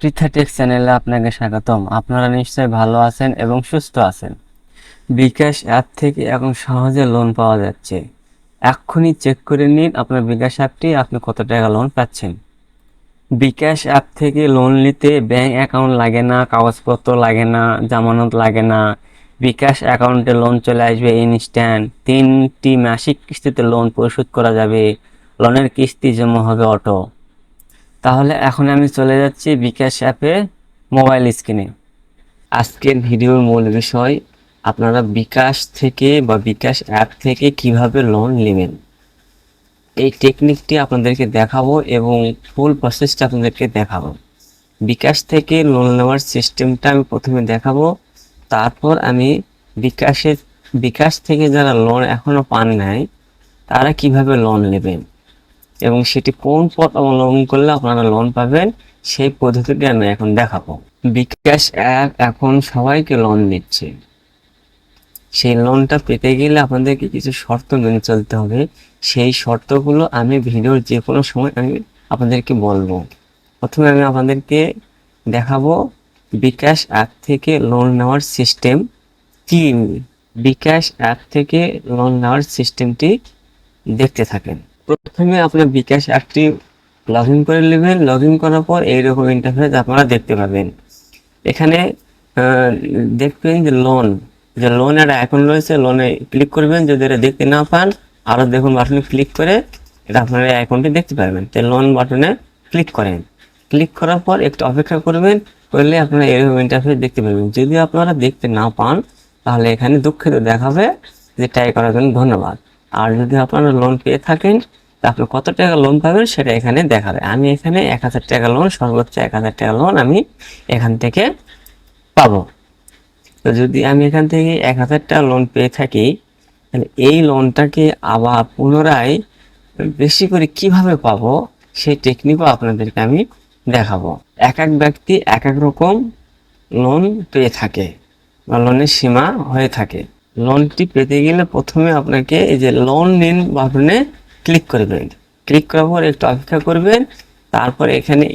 পৃথাটেক চ্যানেলে আপনাকে স্বাগতম। আপনারা নিশ্চয়ই ভালো আছেন এবং সুস্থ আছেন। বিকাশ অ্যাপ থেকে এখন সহজে লোন পাওয়া যাচ্ছে। এক্ষুনি চেক করে নিন আপনার বিকাশ অ্যাপটি আপনি কত টাকা লোন পাচ্ছেন। বিকাশ অ্যাপ থেকে লোন নিতে ব্যাঙ্ক অ্যাকাউন্ট লাগে না, কাগজপত্র লাগে না, জামানত লাগে না। বিকাশ অ্যাকাউন্টে লোন চলে আসবে ইনস্ট্যান্ট তিনটি মাসিক কিস্তিতে লোন পরিশোধ করা যাবে। লোনের কিস্তি জমা হবে অটো তাহলে এখন আমি চলে যাচ্ছি বিকাশ অ্যাপে মোবাইল স্ক্রিনে। আজকের ভিডিওর মূল বিষয়, আপনারা বিকাশ থেকে বা বিকাশ অ্যাপ থেকে কীভাবে লোন নেবেন। এই টেকনিকটি আপনাদেরকে দেখাবো এবং ফুল প্রসেসটা আপনাদেরকে দেখাবো। বিকাশ থেকে লোন নেওয়ার সিস্টেমটা আমি প্রথমে দেখাবো, তারপর আমি বিকাশের, বিকাশ থেকে যারা লোন এখনও পান নাই, তারা কীভাবে লোন নেবেন। এবং সেটি কোন পথ অবলম্বন করলে আপনারা লোন পাবেন, সেই পদ্ধতিটি আমি এখন দেখাবো। বিকাশ অ্যাপ এখন সবাইকে লোন দিচ্ছে। সেই লোনটা পেতে গেলে আপনাদেরকে কিছু শর্ত মেনে চলতে হবে। সেই শর্তগুলো আমি ভিডিওর যে কোনো সময় আমি আপনাদেরকে বলব। প্রথমে আমি আপনাদেরকে দেখাবো বিকাশ অ্যাপ থেকে লোন নেওয়ার সিস্টেম কি। বিকাশ অ্যাপ থেকে লোন নেওয়ার সিস্টেমটি দেখতে থাকেন। প্রথমে আপনার বিকাশ অ্যাপটি লগ ইন করে নেবেন। লগ ইন করার পর এইরকম ইন্টারফেস আপনারা দেখতে পাবেন। এখানে দেখবেন যে লোন যে লোন একটা অ্যাকাউন্ট রয়েছে লোনে ক্লিক করবেন। যদি এটা দেখতে না পান আরও দেখুন বাটনে ক্লিক করে এটা আপনারা এই অ্যাকাউন্টটি দেখতে পাবেন তো লোন বাটনে ক্লিক করেন। ক্লিক করার পর একটু অপেক্ষা করবেন, করলে আপনারা এরকম ইন্টারফেস দেখতে পাবেন যদি আপনারা দেখতে না পান, তাহলে এখানে দুঃখিত দেখাবে। যে ট্রাই করার জন্য ধন্যবাদ। আর যদি আপনারা লোন পেয়ে থাকেন আপনি কত টাকা লোন পাবেন সেটা এখানে দেখাবে। আমি এখানে এক হাজার টাকা লোন সর্বোচ্চ এক হাজার টাকা লোন আমি এখান থেকে পাবো। তো যদি আমি এখান থেকে এক হাজার টাকা লোন পেয়ে থাকি, তাহলে এই লোনটাকে আবার পুনরায় বেশি করে কীভাবে পাবো, সেই টেকনিকও আপনাদেরকে আমি দেখাবো। এক এক ব্যক্তি এক এক রকম লোন পেয়ে থাকে বা লোনের সীমা হয়ে থাকে। লোনটি পেতে গেলে প্রথমে আপনাকে এই যে লোন নিন বাটনে ক্লিক করবেন ক্লিক করার পর একটু অপেক্ষা করবেন, তারপর এখানে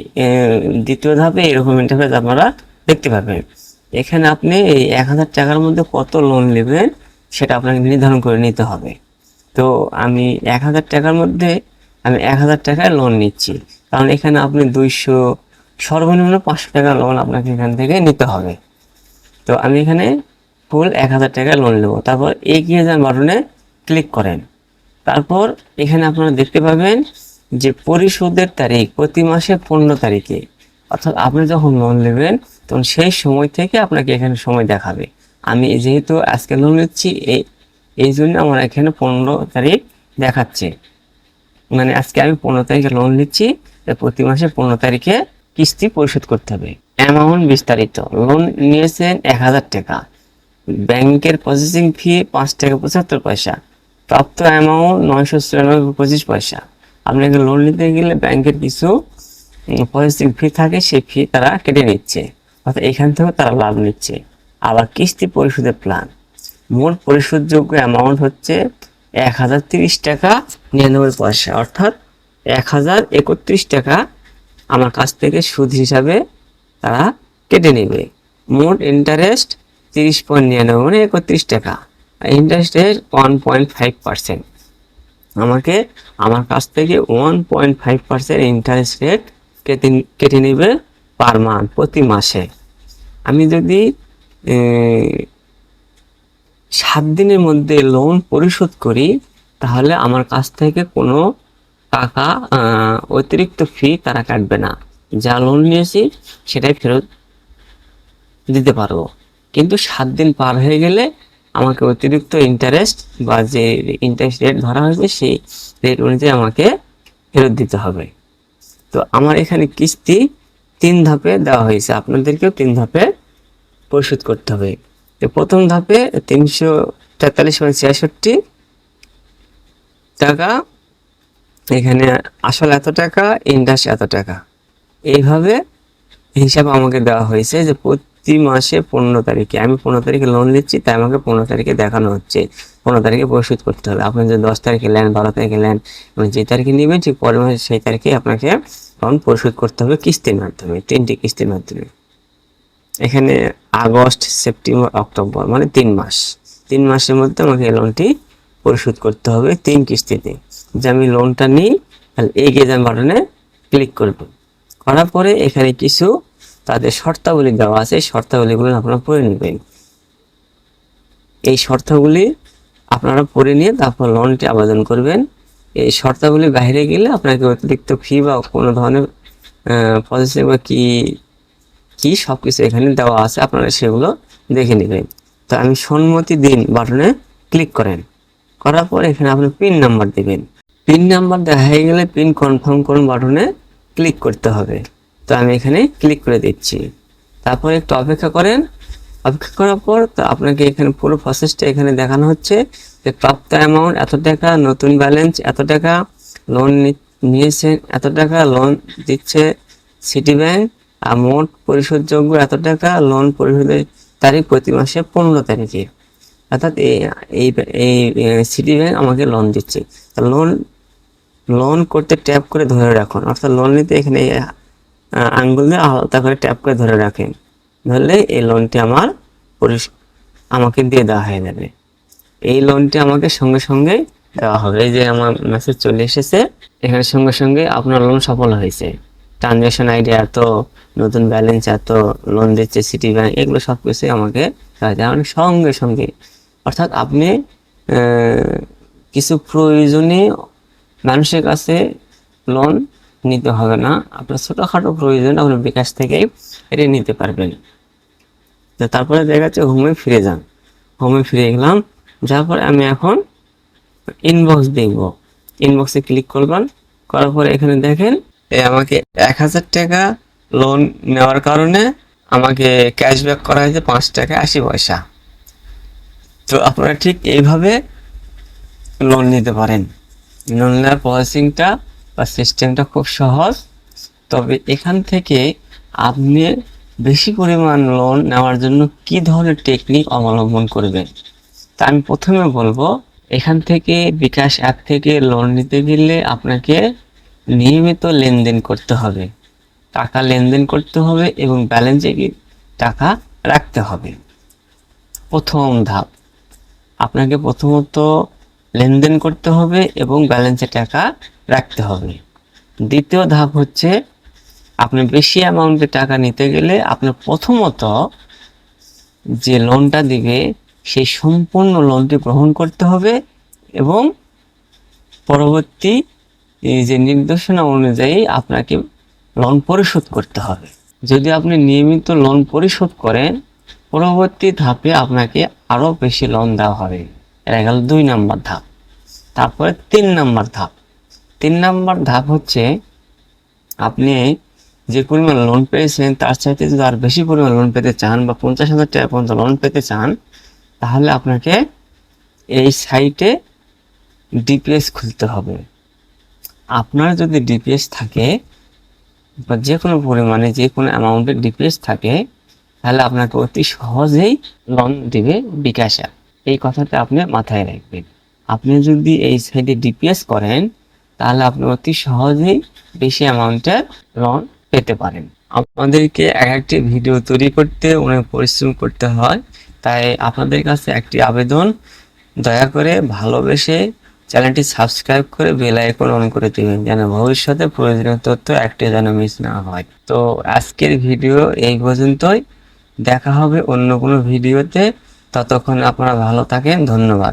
দ্বিতীয় ধাপে এরকম ইন্টারফেস আপনারা দেখতে পাবেন। এখানে আপনি এই এক হাজার টাকার মধ্যে কত লোন নেবেন, সেটা আপনাকে নির্ধারণ করে নিতে হবে। তো আমি এক হাজার টাকার মধ্যে, আমি এক হাজার টাকায় লোন নিচ্ছি। কারণ এখানে আপনি দুইশো, সর্বনিম্ন পাঁচশো টাকা লোন আপনাকে এখান থেকে নিতে হবে। তো আমি এখানে ফুল এক হাজার টাকা লোন নেব। তারপর এগিয়ে যান বাটনে ক্লিক করেন। তারপর এখানে আপনারা দেখতে পাবেন যে পরিশোধের তারিখ প্রতি মাসে পনেরো তারিখে। অর্থাৎ আপনি যখন লোন নেবেন, তখন সেই সময় থেকে আপনাকে এখানে সময় দেখাবে। আমি যেহেতু আজকে লোন নিচ্ছি এই এই জন্য আমার এখানে পনেরো তারিখ দেখাচ্ছে। মানে আজকে আমি পনেরো তারিখে লোন নিচ্ছি প্রতি মাসে পনেরো তারিখে কিস্তি পরিশোধ করতে হবে। অ্যামাউন্ট বিস্তারিত। লোন নিয়েছেন এক হাজার টাকা। ব্যাংকের প্রসেসিং ফি পাঁচ টাকা পঁচাত্তর পয়সা। প্রাপ্ত অ্যামাউন্ট নয়শো চুরানব্বই পঁচিশ পয়সা। আপনাকে লোন নিতে গেলে ব্যাংকের কিছু প্রসেসিং ফি থাকে, সেই ফি তারা কেটে নিচ্ছে। অর্থাৎ এখান থেকেও তারা লাভ নিচ্ছে। আবার কিস্তি পরিশোধের প্ল্যান মোট পরিশোধযোগ্য অ্যামাউন্ট হচ্ছে এক হাজার তিরিশ টাকা নিরানব্বই পয়সা। অর্থাৎ এক হাজার একত্রিশ টাকা আমার কাছ থেকে সুদ হিসাবে তারা কেটে নেবে। মোট ইন্টারেস্ট তিরিশ পয়েন্ট নিরানব্বই মানে একত্রিশ টাকা। Interest rate one point five percent আমাকে, আমার কাছ থেকে one point five percent interest rate কেটে কেটে নেবে পার মান্থ প্রতি মাসে। আমি যদি সাত দিনের মধ্যে লোন পরিশোধ করি, তাহলে আমার কাছ থেকে কোনো টাকা অতিরিক্ত ফি তারা কাটবে না। যা লোন নিয়েছি, সেটাই ফেরত দিতে পারব। কিন্তু সাত দিন পার হয়ে গেলে আমাকে অতিরিক্ত ইন্টারেস্ট বা যে ইন্টারেস্ট রেট ধরা হয়েছে, সেই রেট অনুযায়ী আমাকে ফেরত দিতে হবে। তো আমার এখানে কিস্তি তিন ধাপে দেওয়া হয়েছে। আপনাদেরকেও তিন ধাপে পরিশোধ করতে হবে। তো প্রথম ধাপে তিনশো তেতাল্লিশ পয়েন্ট ছিয়াষট্টি টাকা, এখানে আসল এত টাকা ইন্টারেস্ট এত টাকা। এইভাবে হিসাব আমাকে দেওয়া হয়েছে যে প্রত- মাসে পনেরো তারিখে। আমি পনেরো তারিখে লোন নিচ্ছি, তাই আমাকে পনেরো তারিখে দেখানো হচ্ছে। পনেরো তারিখে পরিশোধ করতে হবে। আপনি যদি দশ তারিখে নেন বারো তারিখে নেন মানে যে তারিখে নেবেন, ঠিক পরের মাসে সেই তারিখে আপনাকে লোন পরিশোধ করতে হবে কিস্তির মাধ্যমে, তিনটি কিস্তির মাধ্যমে। এখানে আগস্ট, সেপ্টেম্বর, অক্টোবর মানে তিন মাস। তিন মাসের মধ্যে আমাকে এই লোনটি পরিশোধ করতে হবে তিন কিস্তিতে। যে আমি লোনটা নিই, তাহলে এই গেজাম বাটনে ক্লিক করব। করার পরে এখানে কিছু তাদের শর্তাবলী দেওয়া আছে, এই শর্তাবলীগুলো আপনারা পড়ে নেবেন। এই শর্তাবলী আপনারা পড়ে নিয়ে তারপর লোনটি আবেদন করবেন। এই শর্তাবলী বাইরে গেলে আপনাকে অতিরিক্ত ফি বা কোনো ধরনের প্রসেসিং বা কি কি সব কিছু এখানে দেওয়া আছে, আপনারা সেগুলো দেখে নেবেন। তো আমি সম্মতি দিন বাটনে ক্লিক করেন। করার পর এখানে আপনি পিন নাম্বার দেবেন। পিন নাম্বার দেখা গেলে পিন কনফার্ম করুন বাটনে ক্লিক করতে হবে। তো আমি এখানে ক্লিক করে দিচ্ছি। তারপর একটু অপেক্ষা করেন। অপেক্ষা করার পর তো আপনাকে এখানে পুরো প্রসেসটা এখানে দেখানো হচ্ছে যে প্রাপ্ত অ্যামাউন্ট এত টাকা, নতুন ব্যালেন্স এত টাকা লোন নিয়েছেন এত টাকা লোন দিচ্ছে সিটি ব্যাংক আর মোট পরিশোধযোগ্য এত টাকা লোন পরিশোধের তারিখ প্রতি মাসে পনেরো তারিখে। অর্থাৎ এই এই সিটি ব্যাংক আমাকে লোন দিচ্ছে। লোন লোন করতে ট্যাপ করে ধরে রাখুন। অর্থাৎ লোন নিতে এখানে আঙ্গুল দিয়ে আলাদা করে ট্যাপ করে ধরে রাখেন ধরলে এই লোনটি আমার পরিশ আমাকে দিয়ে দেওয়া হয়ে যাবে। এই লোনটি আমাকে সঙ্গে সঙ্গে দেওয়া হবে। এই যে আমার মেসেজ চলে এসেছে, এখানে সঙ্গে সঙ্গে আপনার লোন সফল হয়েছে। ট্রানজ্যাকশন আইডি এত, নতুন ব্যালেন্স এত লোন দিচ্ছে সিটি ব্যাংক এগুলো সব কিছুই আমাকে মানে সঙ্গে সঙ্গে। অর্থাৎ আপনি কিছু প্রয়োজনে মানুষের কাছে লোন নিতে হবে না। আপনার ছোটোখাটো প্রয়োজন, আপনি বিকাশ থেকেই এটা নিতে পারবেন। তো তারপরে দেখা যাচ্ছে হোমে ফিরে যান। হোমে ফিরে গেলাম যার পরে আমি এখন ইনবক্স দেখব। ইনবক্সে ক্লিক করবেন, করার পরে এখানে দেখেন আমাকে এক হাজার টাকা লোন নেওয়ার কারণে আমাকে ক্যাশব্যাক করা হয়েছে পাঁচ টাকা আশি পয়সা। তো আপনারা ঠিক এইভাবে লোন নিতে পারেন। লোন নেওয়ার প্রসেসিংটা বা সিস্টেমটা খুব সহজ। তবে এখান থেকে আপনি বেশি পরিমাণ লোন নেওয়ার জন্য কি ধরনের টেকনিক অবলম্বন করবেন? তা আমি প্রথমে বলব, এখান থেকে বিকাশ অ্যাপ থেকে লোন নিতে গেলে আপনাকে নিয়মিত লেনদেন করতে হবে। টাকা লেনদেন করতে হবে এবং ব্যালেন্সে টাকা রাখতে হবে। প্রথম ধাপ, আপনাকে প্রথমত লেনদেন করতে হবে এবং ব্যালেন্সে টাকা রাখতে হবে। দ্বিতীয় ধাপ হচ্ছে, আপনি বেশি অ্যামাউন্টে টাকা নিতে গেলে আপনার প্রথমত যে লোনটা দিবে, সেই সম্পূর্ণ লোনটি গ্রহণ করতে হবে এবং পরবর্তী এই যে নির্দেশনা অনুযায়ী আপনাকে লোন পরিশোধ করতে হবে। যদি আপনি নিয়মিত লোন পরিশোধ করেন, পরবর্তী ধাপে আপনাকে আরও বেশি লোন দেওয়া হবে। এটা গেল দুই নাম্বার ধাপ, তারপরে তিন নাম্বার ধাপ। তিন নাম্বার ধাপ হচ্ছে আপনি যে পরিমাণ লোন পেয়েছেন, তার চাইতে যদি আর বেশি পরিমাণ লোন পেতে চান বা পঞ্চাশ হাজার টাকা পর্যন্ত লোন পেতে চান, তাহলে আপনাকে এই সাইটে ডিপিএস খুলতে হবে আপনার যদি ডিপিএস থাকে বা যে কোনো পরিমাণে যে কোনো অ্যামাউন্টের ডিপিএস থাকে, তাহলে আপনাকে অতি সহজেই লোন দিবে বিকাশ। এই কথাটা আপনি মাথায় রাখবেন আপনি যদি এই সাইডে ডিপিএস করেন তাহলে আপনি অতি সহজেই বেশি অ্যামাউন্টের লোন পেতে পারেন। আমাদেরকে এক একটি ভিডিও তৈরি করতে, অনেক পরিশ্রম করতে হয়। তাই আপনাদের কাছে একটি আবেদন। দয়া করে ভালোবেসে চ্যানেলটি সাবস্ক্রাইব করে বেল আইকন অন করে দিবেন, যেন ভবিষ্যতে প্রয়োজনীয় তথ্য একটি যেন মিস না হয়। তো আজকের ভিডিও এই পর্যন্তই। দেখা হবে অন্য কোনো ভিডিওতে ততক্ষণ আপনারা ভালো থাকেন, ধন্যবাদ।